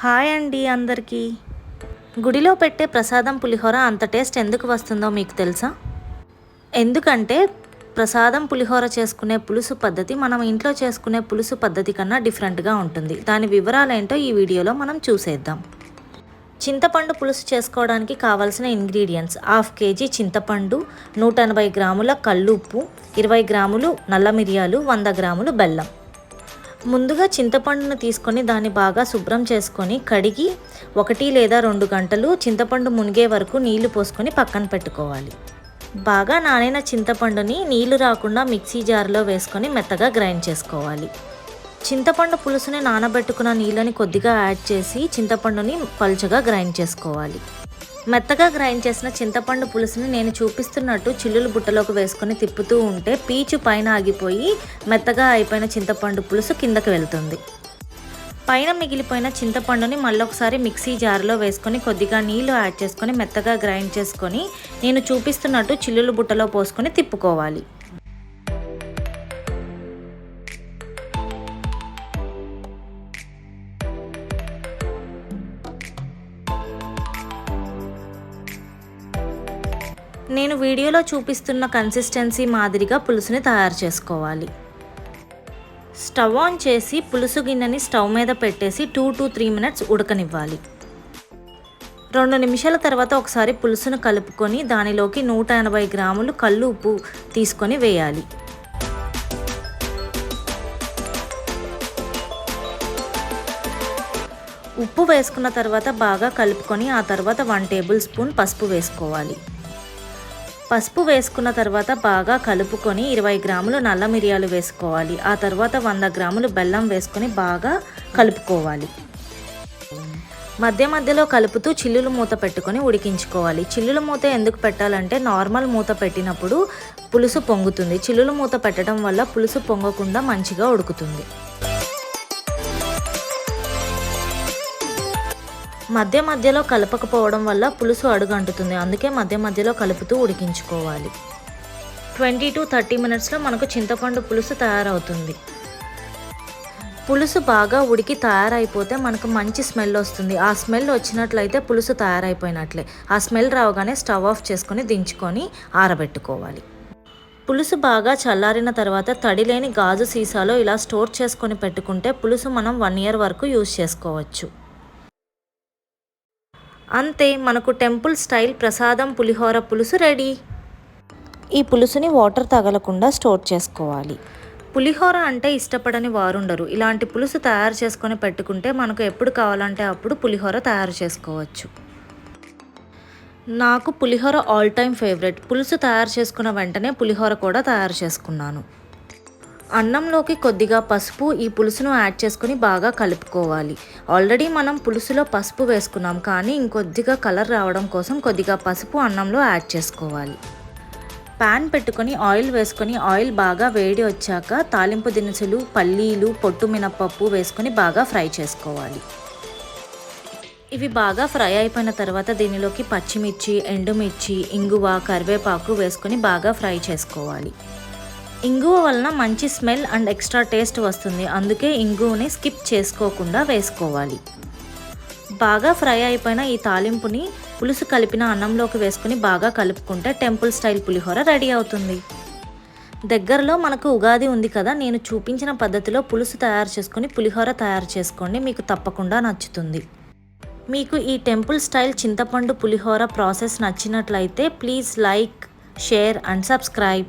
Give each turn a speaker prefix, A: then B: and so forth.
A: Hi అండి అందరికీ. గుడిలో పెట్టే ప్రసాదం పులిహోర అంత టేస్ట్ ఎందుకు వస్తుందో మీకు తెలుసా? ఎందుకంటే ప్రసాదం పులిహోర చేసుకునే పులుసు పద్ధతి మనం ఇంట్లో చేసుకునే పులుసు పద్ధతి కన్నా డిఫరెంట్గా ఉంటుంది. దాని వివరాలు ఏంటో ఈ వీడియోలో మనం చూసేద్దాం. చింతపండు పులుసు చేసుకోవడానికి కావాల్సిన ఇంగ్రీడియంట్స్ హాఫ్ కేజీ చింతపండు నూట ఎనభై గ్రాముల కల్లుప్పు ఇరవై గ్రాములు నల్ల మిరియాలు వంద గ్రాములు బెల్లం. ముందుగా చింతపండును తీసుకొని దాన్ని బాగా శుభ్రం చేసుకొని కడిగి ఒకటి లేదా రెండు గంటలు చింతపండు మునిగే వరకు నీళ్ళు పోసుకొని పక్కన పెట్టుకోవాలి. బాగా నానైన చింతపండుని నీళ్ళు రాకుండా మిక్సీ జార్లో వేసుకొని మెత్తగా గ్రైండ్ చేసుకోవాలి. చింతపండు పులుసుని నానబెట్టుకున్న నీళ్ళని కొద్దిగా యాడ్ చేసి చింతపండుని పలుచగా గ్రైండ్ చేసుకోవాలి. మెత్తగా గ్రైండ్ చేసిన చింతపండు పులుసుని నేను చూపిస్తున్నట్టు చిల్లులు బుట్టలోకి వేసుకొని తిప్పుతూ ఉంటే పీచు పైన ఆగిపోయి మెత్తగా అయిపోయిన చింతపండు పులుసు కిందకి వెళ్తుంది. పైన మిగిలిపోయిన చింతపండుని మళ్ళొకసారి మిక్సీ జార్లో వేసుకొని కొద్దిగా నీళ్ళు యాడ్ చేసుకొని మెత్తగా గ్రైండ్ చేసుకొని నేను చూపిస్తున్నట్టు చిల్లులు బుట్టలో పోసుకొని తిప్పుకోవాలి. నేను వీడియోలో చూపిస్తున్న కన్సిస్టెన్సీ మాదిరిగా పులుసుని తయారు చేసుకోవాలి. స్టవ్ ఆన్ చేసి పులుసు గిన్నెని స్టవ్ మీద పెట్టేసి టూ టు త్రీ మినిట్స్ ఉడకనివ్వాలి. రెండు నిమిషాల తర్వాత ఒకసారి పులుసును కలుపుకొని దానిలోకి నూట ఎనభై గ్రాములు కళ్ళు ఉప్పు తీసుకొని వేయాలి. ఉప్పు వేసుకున్న తర్వాత బాగా కలుపుకొని ఆ తర్వాత వన్ టేబుల్ స్పూన్ పసుపు వేసుకోవాలి. పసుపు వేసుకున్న తర్వాత బాగా కలుపుకొని ఇరవై గ్రాములు నల్ల మిరియాలు వేసుకోవాలి. ఆ తర్వాత వంద గ్రాములు బెల్లం వేసుకొని బాగా కలుపుకోవాలి. మధ్య మధ్యలో కలుపుతూ చిల్లులు మూత పెట్టుకొని ఉడికించుకోవాలి. చిల్లులు మూత ఎందుకు పెట్టాలంటే నార్మల్ మూత పెట్టినప్పుడు పులుసు పొంగుతుంది. చిల్లులు మూత పెట్టడం వల్ల పులుసు పొంగకుండా మంచిగా ఉడుకుతుంది. మధ్య మధ్యలో కలపకపోవడం వల్ల పులుసు అడుగంటుతుంది. అందుకే మధ్య మధ్యలో కలుపుతూ ఉడికించుకోవాలి. ట్వంటీ టు థర్టీ మినిట్స్లో మనకు చింతపండు పులుసు తయారవుతుంది. పులుసు బాగా ఉడికి తయారైపోతే మనకు మంచి స్మెల్ వస్తుంది. ఆ స్మెల్ వచ్చినట్లయితే పులుసు తయారైపోయినట్లే. ఆ స్మెల్ రావగానే స్టవ్ ఆఫ్ చేసుకొని దించుకొని ఆరబెట్టుకోవాలి. పులుసు బాగా చల్లారిన తర్వాత తడి లేని గాజు సీసాలో ఇలా స్టోర్ చేసుకొని పెట్టుకుంటే పులుసు మనం వన్ ఇయర్ వరకు యూజ్ చేసుకోవచ్చు. అంతే మనకు టెంపుల్ స్టైల్ ప్రసాదం పులిహోర పులుసు రెడీ. ఈ పులుసుని వాటర్ తగలకుండా స్టోర్ చేసుకోవాలి. పులిహోర అంటే ఇష్టపడని వారుండరు. ఇలాంటి పులుసు తయారు చేసుకొని పెట్టుకుంటే మనకు ఎప్పుడు కావాలంటే అప్పుడు పులిహోర తయారు చేసుకోవచ్చు. నాకు పులిహోర ఆల్ టైమ్ ఫేవరెట్. పులుసు తయారు చేసుకున్న వెంటనే పులిహోర కూడా తయారు చేసుకున్నాను. అన్నంలోకి కొద్దిగా పసుపు ఈ పులుసును యాడ్ చేసుకొని బాగా కలుపుకోవాలి. ఆల్రెడీ మనం పులుసులో పసుపు వేసుకున్నాం కానీ ఇంకొద్దిగా కలర్ రావడం కోసం కొద్దిగా పసుపు అన్నంలో యాడ్ చేసుకోవాలి. ప్యాన్ పెట్టుకొని ఆయిల్ వేసుకొని ఆయిల్ బాగా వేడి వచ్చాక తాలింపు దినుసులు పల్లీలు పొట్టు మినపప్పు వేసుకొని బాగా ఫ్రై చేసుకోవాలి. ఇవి బాగా ఫ్రై అయిపోయిన తర్వాత దీనిలోకి పచ్చిమిర్చి ఎండుమిర్చి ఇంగువ కరివేపాకు వేసుకొని బాగా ఫ్రై చేసుకోవాలి. ఇంగువ వలన మంచి స్మెల్ అండ్ ఎక్స్ట్రా టేస్ట్ వస్తుంది. అందుకే ఇంగువని స్కిప్ చేసుకోకుండా వేసుకోవాలి. బాగా ఫ్రై అయిపోయిన ఈ తాలింపుని పులుసు కలిపిన అన్నంలోకి వేసుకుని బాగా కలుపుకుంటే టెంపుల్ స్టైల్ పులిహోర రెడీ అవుతుంది. దగ్గరలో మనకు ఉగాది ఉంది కదా నేను చూపించిన పద్ధతిలో పులుసు తయారు చేసుకుని పులిహోర తయారు చేసుకోండి. మీకు తప్పకుండా నచ్చుతుంది. మీకు ఈ టెంపుల్ స్టైల్ చింతపండు పులిహోర ప్రాసెస్ నచ్చినట్లయితే please like share and subscribe.